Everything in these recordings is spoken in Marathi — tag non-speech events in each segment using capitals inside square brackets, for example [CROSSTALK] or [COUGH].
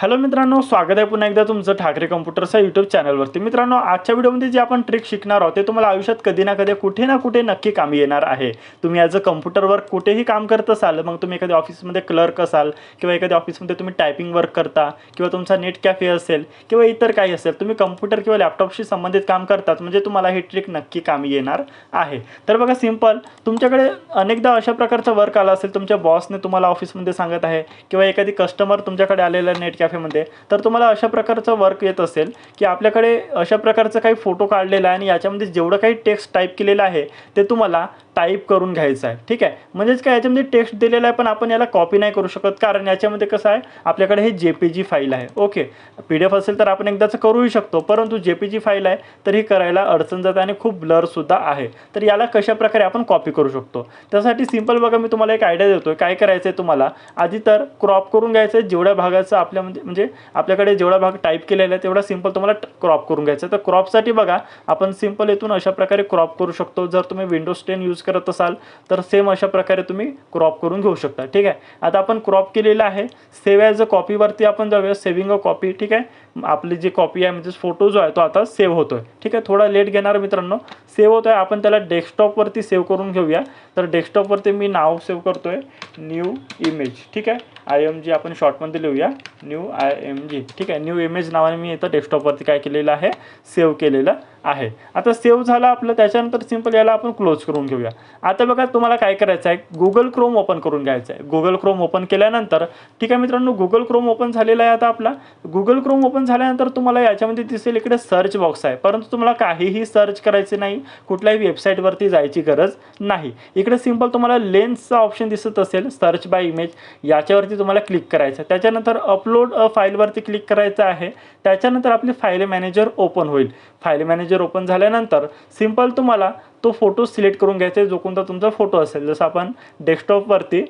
हॅलो मित्रांनो स्वागत आहे पुन्हा एकदा तुमचं ठाकरे कम्प्युटरच्या यूट्यूब चॅनलवरती. मित्रांनो आजच्या व्हिडिओमध्ये जे आपण ट्रिक शिकणार आहोत ते तुम्हाला आयुष्यात कधी ना कधी कुठे ना कुठे नक्की कामी येणार आहे. तुम्ही ॲज अ कम्प्युटरवर कुठेही काम करत असाल मग तुम्ही एखाद्या ऑफिसमध्ये क्लर्क असाल किंवा एखाद्या ऑफिसमध्ये तुम्ही टायपिंग वर्क करता किंवा तुमचा नेट कॅफे असेल किंवा इतर काही असेल तुम्ही कम्प्युटर किंवा लॅपटॉपशी संबंधित काम करतात म्हणजे तुम्हाला ही ट्रिक नक्की कामी येणार आहे. तर बघा सिंपल तुमच्याकडे अनेकदा अशा प्रकारचं वर्क आलं असेल तुमच्या बॉसने तुम्हाला ऑफिसमध्ये सांगत आहे किंवा एखादी कस्टमर तुमच्याकडे आलेलं नेट फोटोग्राफीमध्ये तर तुम्हाला अशा प्रकारचं वर्क येत असेल की आपल्याकडे अशा प्रकारचं काही फोटो काढलेला आहे आणि याच्यामध्ये जेवढं काही टेक्स्ट टाईप केलेलं आहे ते तुम्हाला टाईप करून घ्यायचं आहे. ठीक आहे? म्हणजेच काय याच्यामध्ये टेक्स्ट दिलेला आहे पण आपण याला कॉपी नाही करू शकत. कारण याच्यामध्ये कसं आहे आपल्याकडे हे जे पी जी फाईल आहे. ओके पी डी एफ असेल तर आपण एकदाच करूही शकतो. परंतु जे पी जी फाईल आहे तर ही करायला अडचण जाते आणि खूप ब्लरसुद्धा आहे. तर याला कशा प्रकारे आपण कॉपी करू शकतो? त्यासाठी सिंपल बघा मी तुम्हाला एक आयडिया देतोय. काय करायचं आहे तुम्हाला? आधी तर क्रॉप करून घ्यायचं आहे जेवढ्या भागाचं आपल्यामध्ये म्हणजे म्हणजे आपल्याकडे जेवढा भाग टाईप केलेला आहे तेवढा सिंपल तुम्हाला क्रॉप करून घ्यायचा तर क्रॉपसाठी बघा आपण सिंपल येथून अशा प्रकारे क्रॉप करू शकतो. जर तुम्ही विंडोज टेन यूज करत असाल तर सेम अशा प्रकारे तुम्ही क्रॉप करून घेऊ शकता. ठीक आहे? आता आपण क्रॉप केलेलं आहे. सेव्ह ॲज अ कॉपीवरती आपण जाऊया. सेव्हिंग अ कॉपी ठीक आहे? आपली जी कॉपी आहे म्हणजे फोटो जो आहे तो आता सेव्ह होतो आहे ठीक आहे? थोडा लेट घेणार मित्रांनो. सेव्ह आहे आपण त्याला डेस्कटॉपवरती सेव्ह करून घेऊया. तर डेस्कटॉपवरती मी नाव सेव्ह करतोय. न्यू इमेज ठीक आहे? आय एम जी आपण शॉर्टमध्ये लिहूया. न्यू आय एम जी ठीक आहे? न्यू इमेज नावाने मी इथं डेस्कटॉपवरती काय केलेलं आहे? सेव्ह केलेलं. आहे. आता सेव्ह झाला आपलं त्याच्यानंतर सिंपल याला आपण क्लोज करून घेऊया. आता बघा तुम्हाला काय करायचं आहे? गुगल क्रोम ओपन करून घ्यायचं आहे. गुगल क्रोम ओपन केल्यानंतर ठीक आहे मित्रांनो गुगल क्रोम ओपन झालेला आहे आता आपला. गुगल क्रोम ओपन झाल्यानंतर तुम्हाला याच्यामध्ये दिसेल इकडे सर्च बॉक्स आहे. परंतु तुम्हाला काहीही सर्च करायचे नाही. कुठल्याही वेबसाईटवरती जायची गरज नाही. इकडे सिंपल तुम्हाला लेन्सचा ऑप्शन दिसत असेल. सर्च बाय इमेज याच्यावरती तुम्हाला क्लिक करायचं आहे. त्याच्यानंतर अपलोड फाईलवरती क्लिक करायचं आहे. त्याच्यानंतर आपली फाईल मॅनेजर ओपन होईल. फाईल मॅनेजर ओपन झाल्यानंतर सिंपल तुम्हाला तो फोटो सिलेक्ट करून घ्यायचा आहे जो कोणता तुमचा फोटो असेल. जसं आपण डेस्कटॉपवरती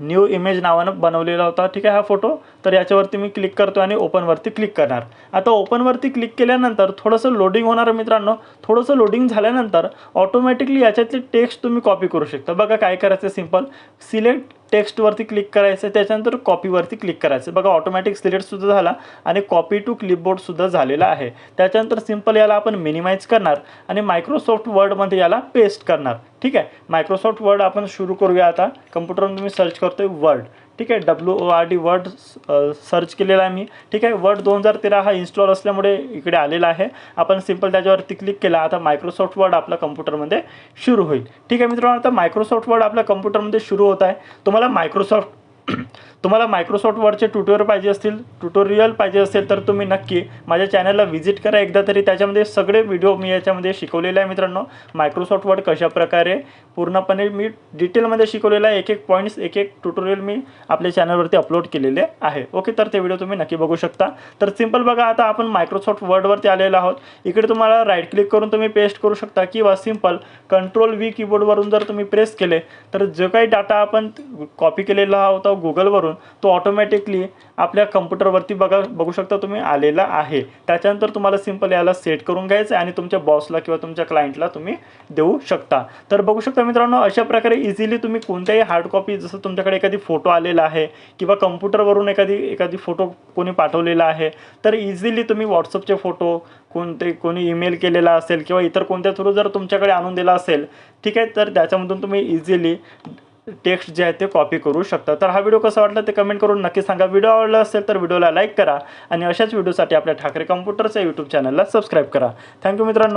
न्यू इमेज नावानं बनवलेला होता ठीक आहे हा फोटो. तर याच्यावरती मी क्लिक करतो आणि ओपनवरती क्लिक करणार. आता ओपनवरती क्लिक केल्यानंतर थोडंसं लोडिंग होणार मित्रांनो. थोडंसं लोडिंग झाल्यानंतर ऑटोमॅटिकली याच्यातले टेक्स्ट तुम्ही कॉपी करू शकता. बघा काय करायचं सिंपल सिलेक्ट टेक्स्टवरती क्लिक करायचं त्याच्यानंतर कॉपीवरती क्लिक करायचं बघा ऑटोमॅटिक सिलेक्टसुद्धा झाला आणि कॉपी टू क्लिपबोर्डसुद्धा झालेला आहे. त्याच्यानंतर सिंपल याला आपण मिनिमाइज करणार आणि मायक्रोसॉफ्ट वर्डमध्ये याला पेस्ट करणार. ठीक आहे? मायक्रोसॉफ्ट वर्ड आपण सुरू करूया आता. कम्प्युटरवर मी सर्च करतोय वर्ड ठीक आहे W O R D word search केलेला आहे मी. ठीक आहे वर्ड दोन हजार तेरा हा इन्स्टॉल असल्यामुळे इकडे आलेला आहे. आपण सिंपल त्याच्यावरती क्लिक केला आता मायक्रोसॉफ्ट वर्ड आपल्या कम्प्युटरमध्ये सुरू होईल. ठीक आहे मित्रांनो आता मायक्रोसॉफ्ट वर्ड आपल्या कम्प्युटरमध्ये सुरू होत आहे. तुम्हाला मायक्रोसॉफ्ट [CLEARS THROAT] तुम्हाला मायक्रोसॉफ्ट वर्डचे ट्युटोरियल पाहिजे असतील ट्युटोरियल पाहिजे असेल तर तुम्ही नक्की माझ्या चॅनलला व्हिजिट करा एकदा तरी. त्याच्यामध्ये सगळे व्हिडिओ मी याच्यामध्ये शिकवलेले आहे मित्रांनो. मायक्रोसॉफ्ट वर्ड कशाप्रकारे? पूर्णपणे मी डिटेलमध्ये शिकवलेला आहे. एक एक पॉईंट्स एक एक ट्युटोरियल मी आपल्या चॅनलवरती अपलोड केलेले आहे. ओके तर ते व्हिडिओ तुम्ही नक्की बघू शकता. तर सिंपल बघा आता आपण मायक्रोसॉफ्ट वर्डवरती आलेलो आहोत. इकडे तुम्हाला राईट क्लिक करून तुम्ही पेस्ट करू शकता किंवा सिंपल कंट्रोल व्ही कीबोर्डवरून जर तुम्ही प्रेस केले तर जो काही डाटा आपण कॉपी केलेला होता गुगलवरून तो ऑटोमॅटिकली आपल्या कम्प्युटरवरती बघा बघू शकता तुम्ही आलेला आहे. त्याच्यानंतर तुम्हाला सिंपल याला सेट करून घ्यायचं आहे आणि तुमच्या बॉसला किंवा तुमच्या क्लायंटला तुम्ही देऊ शकता. तर बघू शकता मित्रांनो अशा प्रकारे इझिली तुम्ही कोणत्याही हार्ड कॉपी जसं तुमच्याकडे एखादी फोटो आलेला आहे किंवा कम्प्युटरवरून एखादी एखादी फोटो कोणी पाठवलेला आहे तर इझिली तुम्ही व्हॉट्सअपचे फोटो कोणते कोणी ईमेल केलेला असेल किंवा इतर कोणत्या थ्रू जर तुमच्याकडे आणून दिला असेल ठीक आहे तर त्याच्यामधून तुम्ही इझिली टेक्स्ट जे आहे ते कॉपी करू शकता. तर हा व्हिडिओ कसा वाटला ते कमेंट करून नक्की सांगा. व्हिडिओ आवडला असेल तर व्हिडिओला लाईक करा आणि अशाच व्हिडिओसाठी आपल्या ठाकरे कम्प्युटरच्या यूट्यूब चॅनलला सबस्क्राईब करा. थँक्यू मित्रांनो.